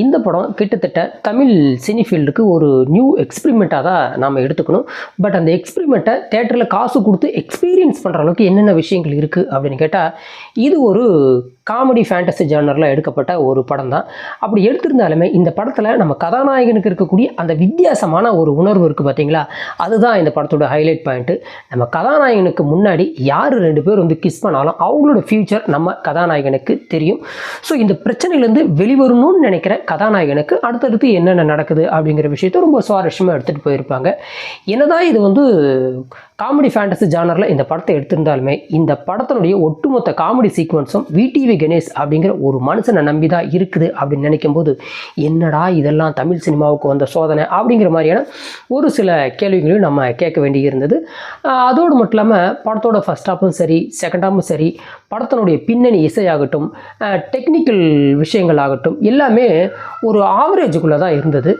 இந்த படம் கிட்டத்தட்ட தமிழ் சினி ஃபீல்டுக்கு ஒரு நியூ எக்ஸ்பிரிமெண்ட்டாக தான் நாம் எடுத்துக்கணும். பட் அந்த எக்ஸ்பிரிமெண்ட்டை தேட்டரில் காசு கொடுத்து எக்ஸ்பீரியன்ஸ் பண்ணுற அளவுக்கு என்னென்ன விஷயங்கள் இருக்குது அப்படின்னு கேட்டால் இது ஒரு காமெடி ஃபேண்டசி ஜேனரில் எடுக்கப்பட்ட ஒரு படம் தான். அப்படி எடுத்திருந்தாலுமே இந்த படத்தில் நம்ம கதாநாயகனுக்கு இருக்கக்கூடிய அந்த வித்தியாசமான ஒரு உணர்வு இருக்குது பார்த்தீங்களா அதுதான் இந்த படத்தோட ஹைலைட் பாயிண்ட்டு நம்ம கதாநாயகனுக்கு முன்னாடி யார் ரெண்டு பேர் வந்து கிஸ் பண்ணாலும் அவங்களோட ஃப்யூச்சர் நம்ம கதாநாயகனுக்கு தெரியும். ஸோ இந்த பிரச்சனையிலேருந்து வெளிவரணும்னு நினைக்கிற கதாநாயகனுக்கு அடுத்தடுத்து என்னென்ன நடக்குது அப்படிங்கிற விஷயத்த ரொம்ப சுவாரஸ்யமாக எடுத்துகிட்டு போயிருப்பாங்க. என்னதான் இது வந்து காமெடி ஃபேண்டசி ஜானரில் இந்த படத்தை எடுத்திருந்தாலுமே இந்த படத்தினுடைய ஒட்டுமொத்த காமெடி சீக்வன்ஸும் விடிவி கணேஷ் அப்படிங்கிற ஒரு மனுஷனை நம்பி தான் இருக்குது அப்படின்னு நினைக்கும் போது என்னடா இதெல்லாம் தமிழ் சினிமாவுக்கு வந்த சோதனை அப்படிங்கிற மாதிரியான ஒரு சில கேள்விகளையும் நம்ம கேட்க வேண்டி இருந்தது. அதோடு மட்டும் இல்லாமல் படத்தோட ஃபஸ்ட் ஹாஃபும் சரி செகண்ட் ஹாஃபும் சரி படத்தினுடைய பின்னணி இசையாகட்டும் டெக்னிக்கல் விஷயங்கள் ஆகட்டும் எல்லாமே ஒரு ஆவரேஜுக்குள்ளே தான் இருந்தது.